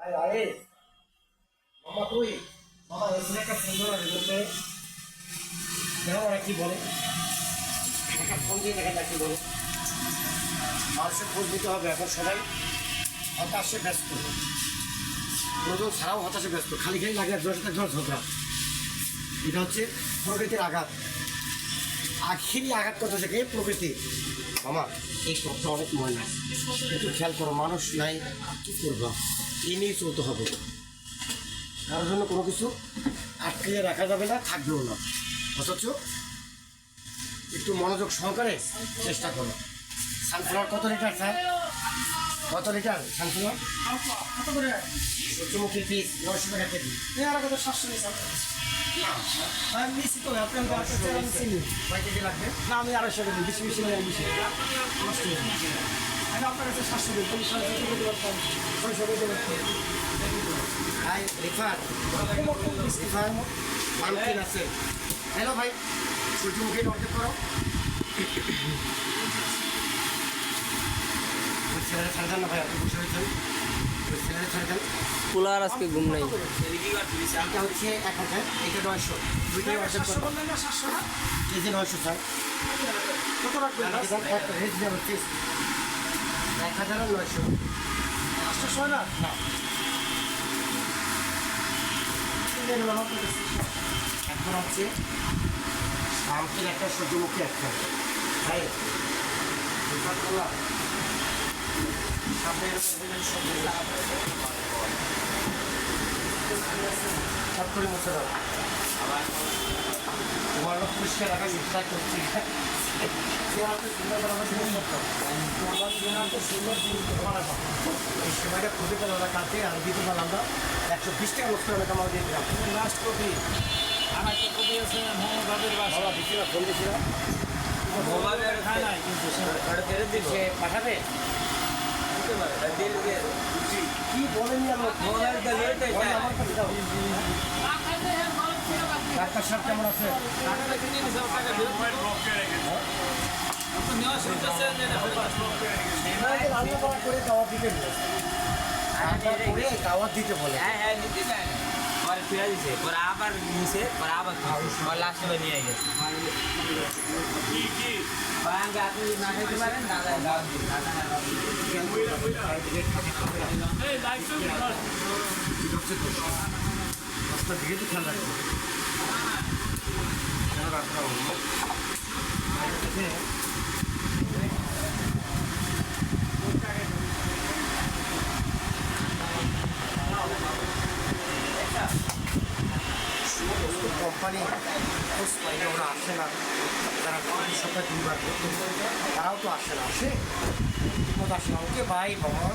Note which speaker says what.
Speaker 1: আরে আরে মামা তুই মামা এখানে একটা সুন্দর আছে বলতে দেখো ওরা কি বলে একটা ফোন দিয়ে দেখে না বলে মানুষের খোঁজ দিতে হবে এখন সবাই হতাশে ব্যস্ত প্রয়োজন ছাড়াও হতাশে ব্যস্ত খালি খালি লাগে জোর সাথে জোর ঝগড়া এটা হচ্ছে প্রকৃতির আঘাত আখিরি আঘাত করতেছে কে? প্রকৃতি। মামা, এই পথটা অনেক ময়লা একটু খেয়াল করো, মানুষ নাই কি করব? এই নিয়ে চলতে হবে। কারোর জন্য কোনো কিছু আটকে রাখা যাবে না, থাকবেও না। অথচ একটু মনোযোগ সহকারে চেষ্টা করো। সানফ্লাওয়ার কত লিটার, স্যার? কত লিটার? সানফ্লাওয়ার
Speaker 2: কত করে
Speaker 1: সূর্যমুখী পিস নয়শো টাকা কেজি?
Speaker 2: এই আর কত? সাতশো
Speaker 1: কয় কেজি লাগবে?
Speaker 2: না আমি আড়াইশো বেশি নেই। আমি আপনার কাছে সাতশো ছয়শো
Speaker 1: রিফার রিফার মামকিন আছে। হ্যালো ভাই সূর্যমুখী অর্ডার করো। ছেলেরা ছাড় দেন না ভাই আপনি বসে রয়েছেন ওই ছেলেরা ছাড় দেন।
Speaker 3: পোলার আজকে ঘুম নাই।
Speaker 1: এটা হচ্ছে এক হাজার এটা নয়শো। দুইটাই অর্ডার
Speaker 2: সাতশো না সাতশো না?
Speaker 1: কেজি নয়শো স্যার।
Speaker 2: কত রাখবেন?
Speaker 1: পিস এক হাজার আর নয়শো।
Speaker 2: হয় না?
Speaker 1: না। এখন হচ্ছে শামকির একটা সূর্যমুখী একটা। ভাই মুছে দাও তোমার পরিষ্কার রাখা চেষ্টা করছি সময়টা খুবই পেলাম না কালকে আর দিতে পারলাম না একশো বিশ টাকা লোক করে আমার দিয়ে দিলাম
Speaker 2: লাস্ট কপি আমার একটা কপি আছে মোহাম্মদ সে
Speaker 1: পাঠাবে কি বলেনি। ডাক্তার সাহেব কেমন আছে দিতে বলে দিতে
Speaker 3: হ্যাঁ হ্যাঁ নিতে চায় না পরে ফিরে দিছে পরে আবার নিছে পরে আবার লাস্ট সময় নিয়ে গেছে বাঙ্গা আপনি না খাইতে পারেন দাদা দাদা দাদা না
Speaker 1: দশটার দিকে তো খেয়াল রাখবে কেন রাখতে হবে কোম্পানি খোঁজ পাইলে ওরা আসে না তারা প্রতি সপ্তাহে দুইবার করতে তারাও তো আসে না আসে ঠিকমতো আসে না ওকে ভাই বাবা